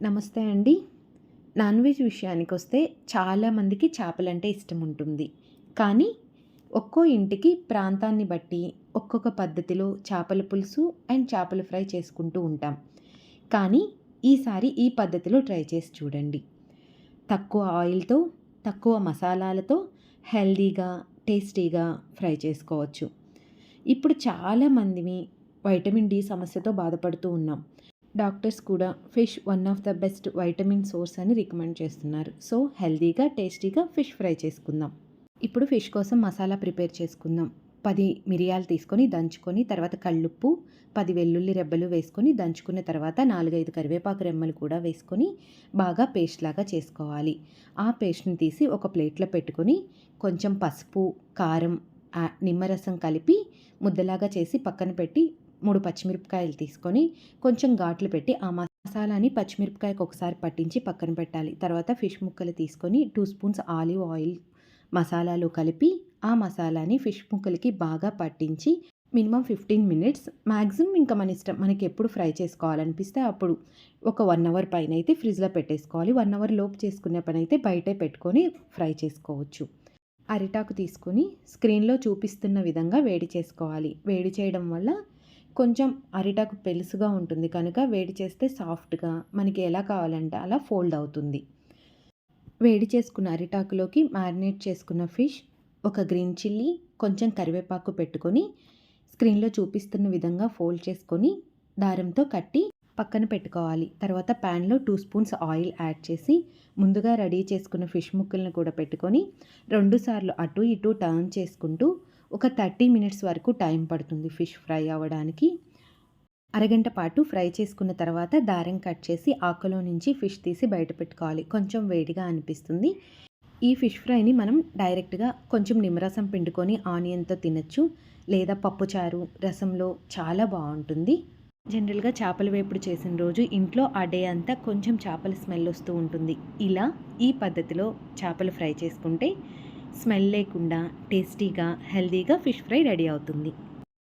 నమస్తే అండి. Non veg విషయానికి వస్తే చాలామందికి చేపలంటే ఇష్టం ఉంటుంది కానీ ఒక్కో ఇంటికి ప్రాంతాన్ని బట్టి ఒక్కొక్క పద్ధతిలో చేపల పులుసు అండ్ చేపల ఫ్రై చేసుకుంటూ ఉంటాం. కానీ ఈసారి ఈ పద్ధతిలో ట్రై చేసి చూడండి. తక్కువ ఆయిల్తో తక్కువ మసాలాలతో హెల్దీగా టేస్టీగా ఫ్రై చేసుకోవచ్చు. ఇప్పుడు చాలామందిని వైటమిన్ డి సమస్యతో బాధపడుతూ ఉన్నాం. డాక్టర్స్ కూడా fish one of the best vitamin source అని రికమెండ్ చేస్తున్నారు. సో హెల్దీగా టేస్టీగా ఫిష్ ఫ్రై చేసుకుందాం. ఇప్పుడు ఫిష్ కోసం మసాలా ప్రిపేర్ చేసుకుందాం. పది మిరియాలు తీసుకొని దంచుకొని తర్వాత కళ్ళుప్పు పది వెల్లుల్లి రెబ్బలు వేసుకొని దంచుకున్న తర్వాత నాలుగైదు కరివేపాకు రెమ్మలు కూడా వేసుకొని బాగా పేస్ట్ లాగా చేసుకోవాలి. ఆ పేస్ట్ని తీసి ఒక ప్లేట్లో పెట్టుకొని కొంచెం పసుపు కారం నిమ్మరసం కలిపి ముద్దలాగా చేసి పక్కన పెట్టి మూడు పచ్చిమిరపకాయలు తీసుకొని కొంచెం ఘాట్లు పెట్టి ఆ మసాలాని పచ్చిమిరపకాయకు ఒకసారి పట్టించి పక్కన పెట్టాలి. తర్వాత ఫిష్ ముక్కలు తీసుకొని టూ స్పూన్స్ ఆలివ్ ఆయిల్ మసాలాలు కలిపి ఆ మసాలాని ఫిష్ ముక్కలకి బాగా పట్టించి మినిమం ఫిఫ్టీన్ మినిట్స్ మ్యాక్సిమం ఇంకా మన ఇష్టం మనకి ఎప్పుడు ఫ్రై చేసుకోవాలనిపిస్తే అప్పుడు ఒక వన్ అవర్ పైన అయితే ఫ్రిడ్జ్లో పెట్టేసుకోవాలి. వన్ అవర్ లోపు చేసుకునే పని అయితే బయటే పెట్టుకొని ఫ్రై చేసుకోవచ్చు. అరిటాకు తీసుకొని స్క్రీన్లో చూపిస్తున్న విధంగా వేడి చేసుకోవాలి. వేడి చేయడం వల్ల కొంచెం అరిటాకు పెలుసుగా ఉంటుంది. కనుక వేడి చేస్తే సాఫ్ట్గా మనకి ఎలా కావాలంటే అలా ఫోల్డ్ అవుతుంది. వేడి చేసుకున్న అరిటాకులోకి మ్యారినేట్ చేసుకున్న ఫిష్ ఒక గ్రీన్ చిల్లీ కొంచెం కరివేపాకు పెట్టుకొని స్క్రీన్లో చూపిస్తున్న విధంగా ఫోల్డ్ చేసుకొని దారంతో కట్టి పక్కన పెట్టుకోవాలి. తర్వాత ప్యాన్లో టూ స్పూన్స్ ఆయిల్ యాడ్ చేసి ముందుగా రెడీ చేసుకున్న ఫిష్ ముక్కలను కూడా పెట్టుకొని రెండుసార్లు అటు ఇటు టర్న్ చేసుకుంటూ ఒక థర్టీ మినిట్స్ వరకు టైం పడుతుంది ఫిష్ ఫ్రై అవ్వడానికి. అరగంట పాటు ఫ్రై చేసుకున్న తర్వాత దారం కట్ చేసి ఆకులో నుంచి ఫిష్ తీసి బయట పెట్టుకోవాలి. కొంచెం వేడిగా అనిపిస్తుంది. ఈ ఫిష్ ఫ్రైని మనం డైరెక్ట్గా కొంచెం నిమ్మరసం పిండుకొని ఆనియన్తో తినచ్చు. లేదా పప్పుచారు రసంలో చాలా బాగుంటుంది. జనరల్గా చేపల వేపుడు చేసిన రోజు ఇంట్లో ఆ డే అంతా కొంచెం చేపల స్మెల్ వస్తూ ఉంటుంది. ఇలా ఈ పద్ధతిలో చేపలు ఫ్రై చేసుకుంటే స్మెల్ లేకుండా టేస్టీగా హెల్దీగా ఫిష్ ఫ్రై రెడీ అవుతుంది.